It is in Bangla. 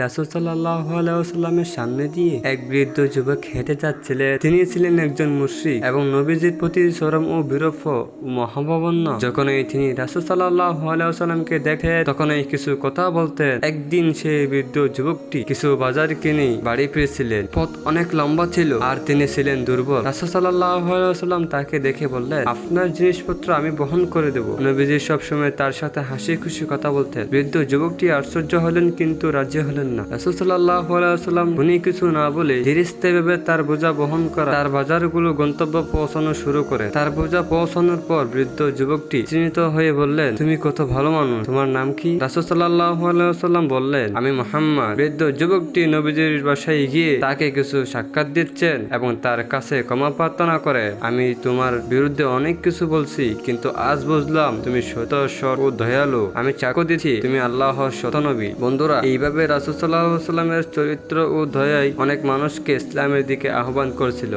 রাসুসাল্লাহামের সামনে দিয়ে এক বৃদ্ধ যুবক হেঁটে যাচ্ছিলেন। তিনি ছিলেন একজন মুশ্রিক এবং নবীজির প্রতি সরম ও বিরূপ মহাভাবন্য যখনই তিনি রাসুসাল্লাহামকে দেখে, তখনই কিছু কথা বলতেন। একদিন সেই বৃদ্ধ যুবকটি কিছু বাজার কিনে বাড়ি ফিরেছিলেন। পথ অনেক লম্বা ছিল আর তিনি ছিলেন দুর্বল। রাসুসাল্লাহাম তাকে দেখে বললেন, আপনার জিনিসপত্র আমি বহন করে দেব। নবীজি সবসময় তার সাথে হাসি খুশি কথা বলতেন। বৃদ্ধ যুবকটি আশ্চর্য হলেন কিন্তু রাজি হলেন না। রাসুসাল্লাহাম উনি কিছু না বলে ধীরিস্তে ভেবে তার বোঝা বহন করা তার বাজারগুলো গন্তব্য পৌঁছানো শুরু করে। তার বোঝা পৌঁছানোর পর বৃদ্ধ যুবকটি চিহ্নিত হয়ে বললেন, তুমি কত ভালো মানুষ। তোমার নাম কি? রাসুসাল্লাহাম বললেন, আমি মোহাম্মদ। বৃদ্ধ যুবকটি নবীজির বাসায় গিয়ে তাকে কিছু সাক্ষাৎ দিচ্ছেন এবং তার কাছে ক্ষমা প্রার্থনা করে, আমি তোমার বিরুদ্ধে অনেক কিছু বলছি, কিন্তু আজ বুঝলাম তুমি শত সর ও দয়ালু। আমি চাকু দিচ্ছি তুমি আল্লাহ শত নবী। বন্ধুরা, এইভাবে রাসুসাল্লাহ সাল্লামের চরিত্র ও দয়াই অনেক মানুষকে ইসলামের দিকে আহ্বান করেছিল।